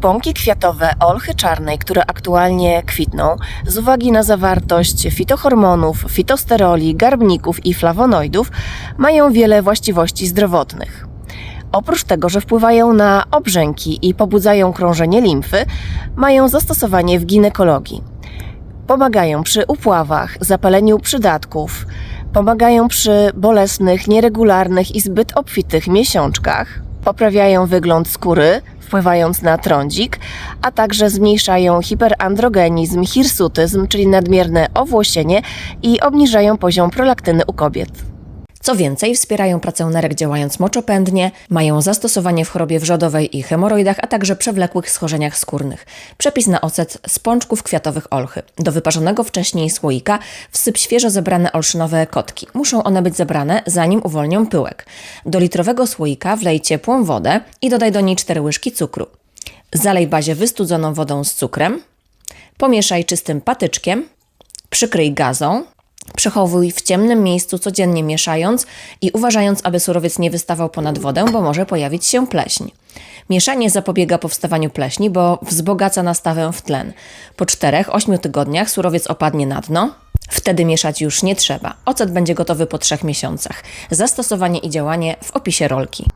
Pąki kwiatowe olchy czarnej, które aktualnie kwitną, z uwagi na zawartość fitohormonów, fitosteroli, garbników i flawonoidów, mają wiele właściwości zdrowotnych. Oprócz tego, że wpływają na obrzęki i pobudzają krążenie limfy, mają zastosowanie w ginekologii. Pomagają przy upławach, zapaleniu przydatków, pomagają przy bolesnych, nieregularnych i zbyt obfitych miesiączkach, poprawiają wygląd skóry, wpływając na trądzik, a także zmniejszają hiperandrogenizm, hirsutyzm, czyli nadmierne owłosienie i obniżają poziom prolaktyny u kobiet. Co więcej, wspierają pracę nerek działając moczopędnie, mają zastosowanie w chorobie wrzodowej i hemoroidach, a także przewlekłych schorzeniach skórnych. Przepis na ocet z pączków kwiatowych olchy. Do wyparzonego wcześniej słoika wsyp świeżo zebrane olszynowe kotki. Muszą one być zebrane, zanim uwolnią pyłek. Do litrowego słoika wlej ciepłą wodę i dodaj do niej 4 łyżki cukru. Zalej bazie wystudzoną wodą z cukrem. Pomieszaj czystym patyczkiem. Przykryj gazą. Przechowuj w ciemnym miejscu codziennie mieszając i uważając, aby surowiec nie wystawał ponad wodę, bo może pojawić się pleśń. Mieszanie zapobiega powstawaniu pleśni, bo wzbogaca nastawę w tlen. Po 4-8 tygodniach surowiec opadnie na dno. Wtedy mieszać już nie trzeba. Ocet będzie gotowy po 3 miesiącach. Zastosowanie i działanie w opisie rolki.